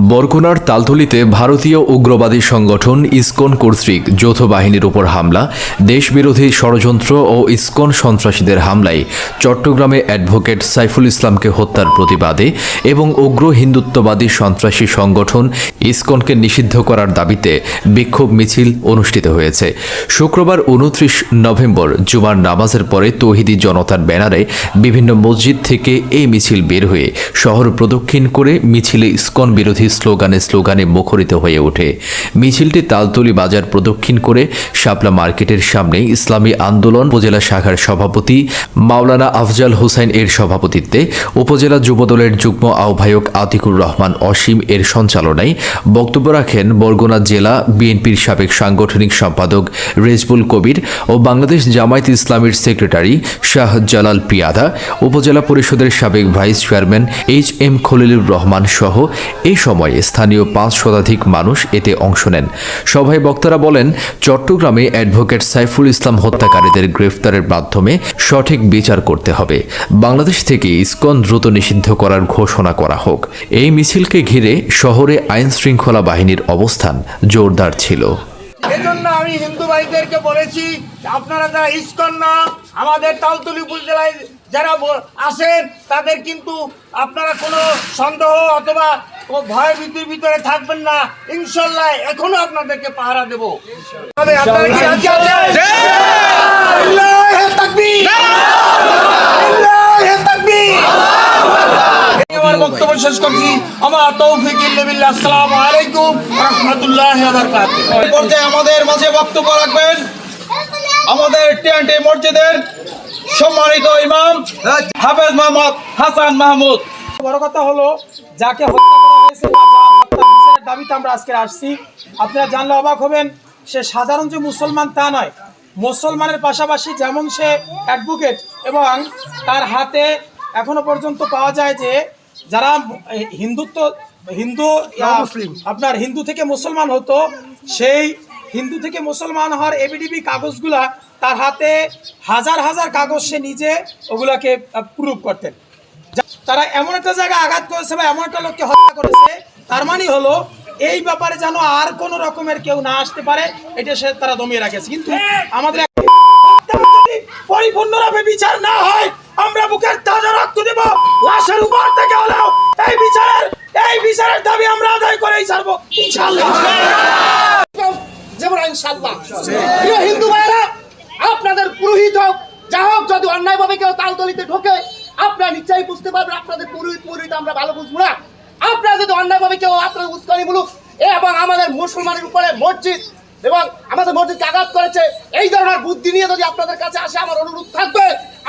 বরগুনার তালতলিতে ভারতীয় উগ্রবাদী সংগঠন ইসকন কর্তৃক যৌথ বাহিনীর উপর হামলা, দেশবিরোধী ষড়যন্ত্র ও ইসকন সন্ত্রাসীদের হামলায় চট্টগ্রামে অ্যাডভোকেট সাইফুল ইসলামকে হত্যার প্রতিবাদে এবং উগ্র হিন্দুত্ববাদী সন্ত্রাসী সংগঠন ইসকনকে নিষিদ্ধ করার দাবিতে বিক্ষোভ মিছিল অনুষ্ঠিত হয়েছে। শুক্রবার উনত্রিশ নভেম্বর জুমার নামাজের পরে তৌহিদি জনতার ব্যানারে বিভিন্ন মসজিদ থেকে এই মিছিল বের হয়ে শহর প্রদক্ষিণ করে মিছিলে ইসকন বিরোধী স্লোগানে স্লোগানে মুখরিত হয়ে ওঠে। মিছিলটি তালতলি বাজার প্রদক্ষিণ করে শাপলা মার্কেটের সামনে ইসলামী আন্দোলন উপজেলা শাখার সভাপতি মাওলানা আফজাল হোসেন এর সভাপতিত্বে উপজেলা যুবদলের যুগ্ম আহ্বায়ক আতিকুর রহমান অসীম এর সঞ্চালনায় বক্তব্য রাখেন বরগুনা জেলা বিএনপির সাবেক সাংগঠনিক সম্পাদক রেজবুল কবির ও বাংলাদেশ জামায়াত ইসলামীর সেক্রেটারি শাহ জালাল পিয়াদা, উপজেলা পরিষদের সাবেক vice chairman H M Khalilur Rahman সহ এই সময় স্থানীয় পাঁচ শতাধিক মানুষ এতে অংশ নেন। সভায় বক্তারা বলেন, চট্টগ্রামে অ্যাডভোকেট সাইফুল ইসলাম হত্যাকারীদের গ্রেফতারের মাধ্যমে সঠিক বিচার করতে হবে। বাংলাদেশ থেকে ইস্কন দ্রুত নিষিদ্ধ করার ঘোষণা করা হোক। এই মিছিলকে ঘিরে শহরে আইন শৃঙ্খলা বাহিনীর অবস্থান জোরদার ছিল। এজন্য আমি হিন্দু ভাইদেরকে বলেছি, আপনারা যারা ইস্কন না, আমাদের তালতলি উপজেলায় যারা আসেন তাদের কিন্তু আপনারা কোনো সন্দেহ অথবা ও ভয় ভীতির ভিতরে থাকবেন না। ইনশাল্লাহ এখনও আপনাদেরকে পাহারা দেব। আপনারা কি রাজি আমার বক্তব্য শেষ করছি। আমার তৌফিক ইল্লাবিল্লাহ আসসালামু আলাইকুম রহমতুল্লাহ বারকাতুহু। এই পর্যায়ে আমাদের মাঝে বক্তব্য রাখবেন আমাদের টিএনটি মসজিদের সম্মানিত ইমাম হাফেজ মোহাম্মদ হাসান মাহমুদ। বড় কথা হলো যাকে হত্যা করা হয়েছে বা যার হত্যার বিচারের দাবিতে আমরা আজকে আসছি। আপনারা জানলে অবাক হবেন সে সাধারণ যে মুসলমান তা নয়। মুসলমানের পাশাপাশি যেমন সে অ্যাডভোকেট এবং তার হাতে এখনও পর্যন্ত পাওয়া যায় যে যারা হিন্দুত্ব হিন্দু মুসলিম আপনার হিন্দু থেকে মুসলমান হতো সেই হিন্দু থেকে মুসলমান হওয়ার এবিডিবি কাগজগুলা তার হাতে হাজার হাজার কাগজ সে নিজে ওগুলাকে প্রুভ করতেন। তারা এমন একটা জায়গায় আঘাত করেছে বা এমন একটা লোককে হত্যা করেছে তার মানে হলো এই ব্যাপারে যেন আর কোন রকমের কেউ না আসতে পারে, এটা সে তারা দমিয়ে রাখেছে। কিন্তু আমাদের পরিপূর্ণভাবে বিচার না হয়, আমরা বুকের তাজা রক্ত দেব, লাশের উপর থেকে হলেও এই বিচারের এই বিচারের দাবি আমরা আদায় করেই ছাড়বো, ইনশাআল্লাহ। প্রিয় হিন্দু ভাইরা আপনাদের পুরোহিত হোক, যা হোক, যদি অন্যায়ভাবে কেউ তালতলিতে ঢোকে, আপনারা নিশ্চয়ই বুঝতে পারবেন, আপনাদের পুরোহিত পুরোহিত আমরা ভালো বুঝব না আপনারা যদি অন্যায়ভাবে কেউ আপনাদের উস্কানিমূলক এবং আমাদের মুসলমানের উপরে মসজিদ এবং আমাদের মসজিদকে আঘাত করেছে। এই ধরনের বুদ্ধি নিয়ে যদি আপনাদের কাছে আসে, আমার অনুরোধ থাকবে,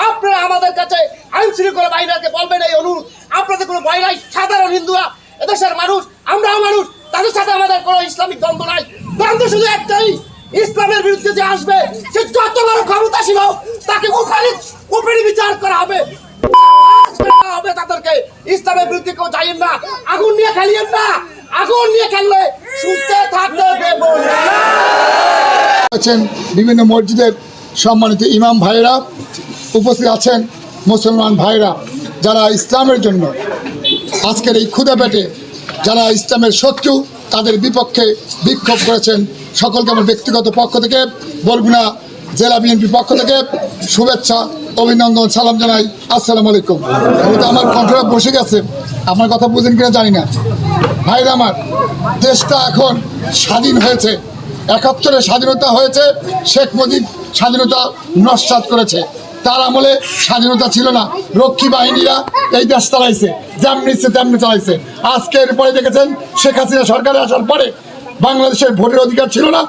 আপনারা আমাদের কাছে আইন শৃঙ্খলা বাহিনীকে বলবেন এই অনুরোধ। আপনাদের কোনো ভয় নাই সাধারণ হিন্দুরা, এদেশের মানুষ, আমরাও মানুষ, তাদের সাথে আমাদের কোনো ইসলামিক দ্বন্দ্ব নাই। দ্বন্দ্ব শুধু একটাই, ইসলামের বিরুদ্ধে যে আসবে, সে যত বড় ক্ষমতাসীন হোক, তাকে ওখানে উপরে বিচার করা হবে। হবে তাদেরকে। ইসলামের বিরুদ্ধে কেউ যাইয়েন না, আগুন নিয়ে খেলিয়েন না। আগুন নিয়ে খেললে সুস্থ থাকতে আছেন বিভিন্ন মসজিদের সম্মানিত ইমাম ভাইরা উপস্থিত আছেন মুসলমান ভাইরা যারা ইসলামের জন্য আজকের এই ক্ষুদে পেটে, যারা ইসলামের শত্রু, তাদের বিপক্ষে বিক্ষোভ করেছেন সকলকে আমার ব্যক্তিগত পক্ষ থেকে, বরগুনা জেলা বিএনপির পক্ষ থেকে শুভেচ্ছা, অভিনন্দন, সালাম জানাই। আসসালামু আলাইকুম। আমার কণ্ঠটা বসে গেছে। আমার কথা বুঝেন কিনা জানি না। ভাইরা আমার, দেশটা এখন স্বাধীন হয়েছে। একাত্তরে স্বাধীনতা হয়েছে, শেখ মুজিব স্বাধীনতা নস্বাত করেছে। তার আমলে স্বাধীনতা ছিল না। রক্ষী বাহিনীরা এই দেশ চালাইছে, যেমনি ইচ্ছে তেমনি চালাইছে। আজকে এরপরে দেখেছেন, শেখ হাসিনা সরকারে আসার পরে বাংলাদেশের ভোটের অধিকার ছিল না,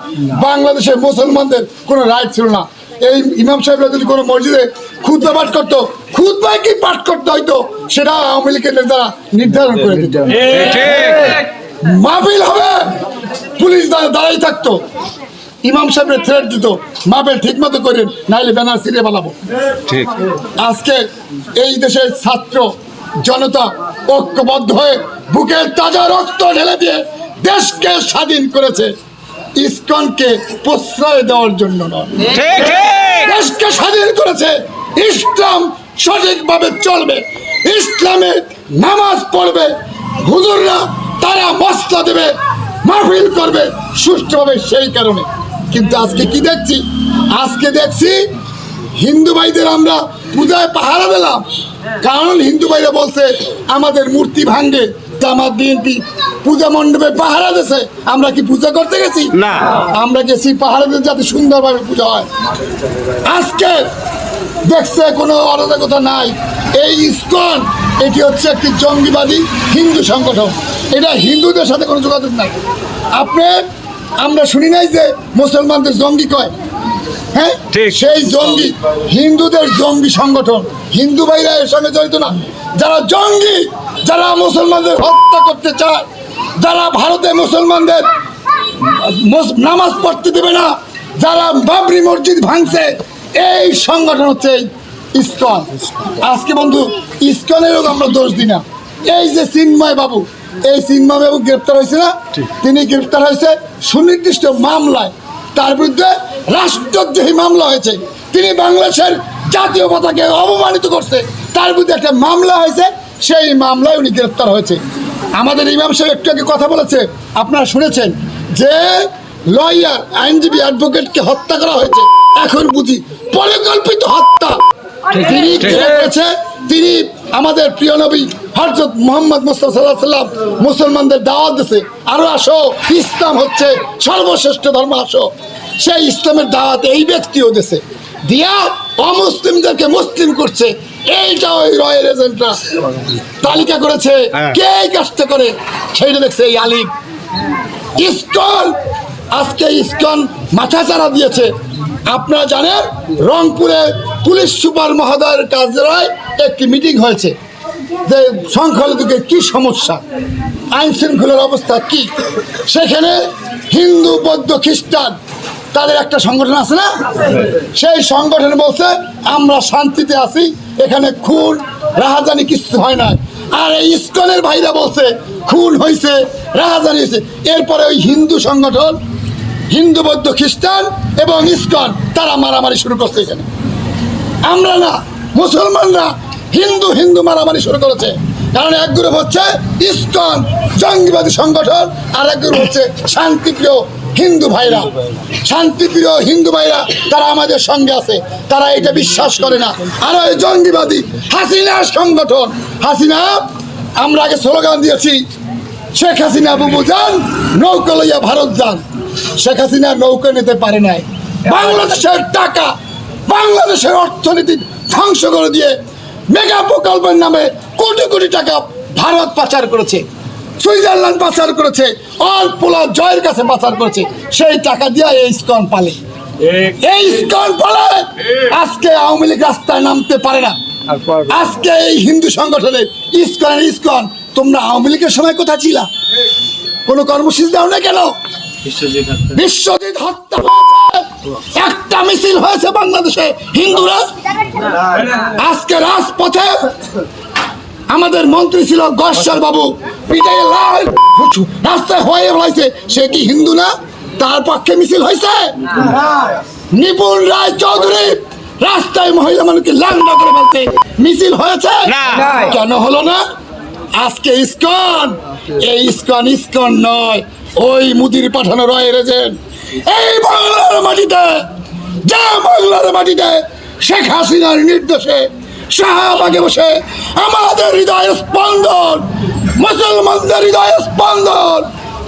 বাংলাদেশের মুসলমানদের কোনো রাইট ছিল না। এই ইমাম সাহেবরা যদি কোনো মসজিদে খুদ্া পাঠ করতো খুদ্ায় কি পাঠ করতে হয়তো সেটা আওয়ামী লীগের নেতারা নির্ধারণ করে দিত। মাহফিল হবে পুলিশ দাঁড়া- দাঁড়াই থাকতো। ইমাম সাহেবের থ্রেট দিত মাহফিল ঠিক মতো করেন নাইলে ব্যানার সিরে পালাবো ঠিক। আজকে এই দেশের ছাত্র জনতা ঐক্যবদ্ধ হয়ে বুকের তাজা রক্ত ঢেলে দিয়ে দেশকে স্বাধীন করেছে। ইসকনকে প্রশ্রয় দেওয়ার জন্য নয়। দেশকে স্বাধীন করেছে ইসলাম সঠিকভাবে চলবে ইসলামের নামাজ পড়বে হুজুররা তারা মশলা দেবে মাহফিল করবে সুষ্ঠুভাবে সেই কারণে। কিন্তু আজকে কি দেখছি? আজকে দেখছি হিন্দু ভাইদের আমরা পূজায় পাহারা দিলাম। কারণ হিন্দু ভাইরা বলছে আমাদের মূর্তি ভাঙ্গে জামাত বিএনপি পূজা মণ্ডপে পাহারা দিছে আমরা কি পূজা করতে গেছি? না। আমরা গেছি পাহারা দিতে যাতে সুন্দরভাবে পূজা হয়। আজকে দেখছে কোনো অরাজকতা নাই। এই ইসকন এটি হচ্ছে একটি জঙ্গিবাদী হিন্দু সংগঠন। এটা হিন্দুদের সাথে কোনো যোগাযোগ নাই। আপনি আমরা শুনি নাই যে মুসলমানদের জঙ্গি কয়? হ্যাঁ? সেই জঙ্গি হিন্দুদের জঙ্গি সংগঠন। হিন্দু ভাইরা এর সঙ্গে জড়িত না। যারা জঙ্গি যারা মুসলমানদের হত্যা করতে চায় যারা ভারতে মুসলমানদের নামাজ পড়তে দেবে না যারা বাবরি মসজিদ ভাঙছে এই সংগঠন হচ্ছে ইস্কন। আজকে বন্ধু ইস্কনেরও আমরা দোষ দিই না। এই যে চিন্ময় বাবু এই চিন্ময় বাবু গ্রেপ্তার হয়েছে না? তিনি গ্রেপ্তার হয়েছে সুনির্দিষ্ট মামলায়। তার বিরুদ্ধে রাষ্ট্রদ্রোহী মামলা হয়েছে। তিনি বাংলাদেশের জাতীয় পতাকে অপমানিত করছে। তার বিরুদ্ধে একটা মামলা হয়েছে। সেই মামলায় উনি গ্রেপ্তার হয়েছে। আমাদের ইমাম সাহেব একটু আগে কথা বলেছে আপনারা শুনেছেন যে লয়ার আইনজীবী অ্যাডভোকেটকে হত্যা করা হয়েছে। এখন বুঝি পরিকল্পিত হত্যা। তিনি করেছে তিনি আমাদের প্রিয় নবী হরজত মোহাম্মদ মুস্তাফা সাল্লাম মুসলমানদের দাওয়াত দিছে। আরও আসো ইসলাম হচ্ছে সর্বশ্রেষ্ঠ ধর্ম আসো। সেই ইসলামের দাওয়াত এই ব্যক্তিও দিছে। দিয়া অমুসলিমদেরকে মুসলিম করছে। এইটা ওই রয়ের এজেন্টরা তালিকা করেছে। কে এই কাজটা করে? সেইটা দেখছে এই আলিম। ইসকন আজকে ইসকন মাথা চারা দিয়েছে। আপনারা জানেন রংপুরে পুলিশ সুপার মহোদয়ের কার্যালয়ে একটি মিটিং হয়েছে যে সংখ্যালঘুদের কি সমস্যা আইন শৃঙ্খলার অবস্থা কি? সেখানে হিন্দু বৌদ্ধ খ্রিস্টান তাদের একটা সংগঠন আছে না? সেই সংগঠন বলছে, আমরা শান্তিতে আছি, এখানে খুন, রাহাজানি কিছু হয় না আর এই ইস্কনের ভাইরা বলছে, খুন হয়েছে রাহাজানি হয়েছে এরপরে ওই হিন্দু সংগঠন, হিন্দু, বৌদ্ধ, খ্রিস্টান এবং ইস্কন, তারা মারামারি শুরু করছে এখানে। আমরা না, মুসলমানরা হিন্দু হিন্দু মারামারি শুরু করেছে। কারণ এক গ্রুপ হচ্ছে ইস্কন, জঙ্গিবাদী সংগঠন, আর এক গ্রুপ হচ্ছে শান্তিপ্রিয় হিন্দু ভাইরা, শান্তিপ্রিয় হিন্দু ভাইরা, তারা আমাদের সঙ্গে আছে। তারা এটা বিশ্বাস করে না। আর ওই জঙ্গিবাদী হাসিনা সংগঠন। হাসিনা, আমরা আগে স্লোগান দিয়েছি, শেখ হাসিনা বুবু যান, নৌকা লইয়া ভারত যান। শেখ হাসিনা নৌকা নিতে পারে নাই। বাংলাদেশের টাকা, বাংলাদেশের অর্থনীতি ধ্বংস করে দিয়ে মেগা প্রকল্পের নামে কোটি কোটি টাকা ভারত পাচার করেছে। সুইজারল্যান্ড পাচার করেছে অল্পলা জয়ের কাছে পাচার করেছে। সেই টাকা দিয়ে এই স্কন পালে। এই স্কন পালে! আজকে আওয়ামী লীগ রাস্তায় নামতে পারে না। আজকে এই হিন্দু সংগঠনের ইস্কনের ইস্কন তোমরা আওয়ামী লীগের সময় কোথায় ছিলা? কোনো কর্মসূচি দাও না কেন? বিশ্বজিৎ হত্যা। একটা মিছিল হয়েছে বাংলাদেশে হিন্দুরা। আজকে রাজপথে আমাদের মন্ত্রী ছিল গশ্বর বাবু। পিটাই লাল। রাস্তায় হয়ে বলাইছে সে কি হিন্দু না? তার পক্ষে মিছিল হয়েছে? নিপুণ রায় চৌধুরী রাস্তায় মহিলা মানুষকে লাংডা করে ফেলতে মিছিল হয়েছে? কেন হলো না? আজকে ইস্কন। এই ইস্কন ইস্কন নয় ওই মুদির পাঠানো রয় রেজেন্ট এই বাংলার মাটিতে যা বাংলার মাটিতে শেখ হাসিনার নির্দেশে শাহবাগে বসে আমাদের হৃদয় স্পন্দন মুসলমানদের হৃদয় স্পন্দন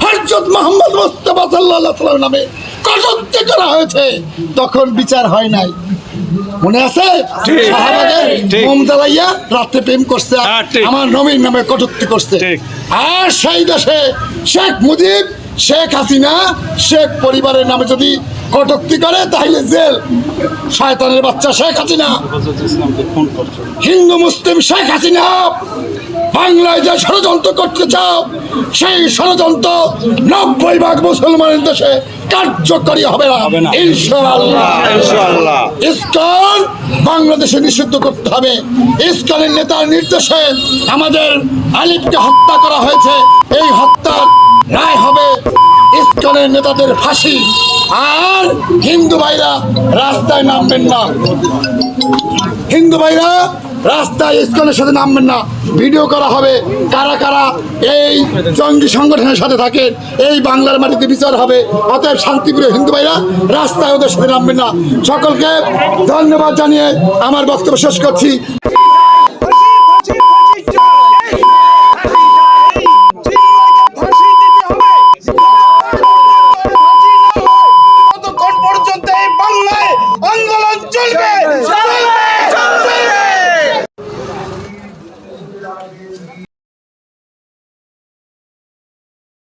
হরজত মোহাম্মদ মোস্তফা সাল্লাহ সাল্লাম নামে কটুক্তি করা হয়েছে তখন বিচার হয় নাই। মনে আছে? শাহবাগে মোম জ্বালাইয়া রাত্রে প্রেম করছে আমার নবীর নামে কটুক্তি করছে। আর সেই দেশে শেখ মুজিব শেখ হাসিনা শেখ পরিবারের নামে যদি কটুক্তি করে তাহলে জেল। শয়তানের বাচ্চা শেখ হাসিনা। হিন্দু মুসলিম শেখ হাসিনা। বাংলায় যে ষড়যন্ত্র করতে চাও সেই ষড়যন্ত্র নব্বই ভাগ মুসলমানের দেশে কার্যকরী হবে না। ইনশাআল্লাহ। ইসকন বাংলাদেশে নিষিদ্ধ করতে হবে। ইসকনের নেতার নির্দেশে আমাদের আলিফকে হত্যা করা হয়েছে। এই হত্যার রায় হবে ইসকনের নেতাদের ফাঁসি। আর হিন্দু ভাইরা রাস্তায় নামবেন না। হিন্দু ভাইরা রাস্তায় স্কুলের সাথে নামবেন না। ভিডিও করা হবে কারা কারা এই জঙ্গি সংগঠনের সাথে থাকেন, এই বাংলার মাটিতে বিচার হবে। অতএব শান্তিপ্রিয় হিন্দু ভাইরা, রাস্তায় ওদের সাথে নামবেন না। সকলকে ধন্যবাদ জানিয়ে আমার বক্তব্য শেষ করছি।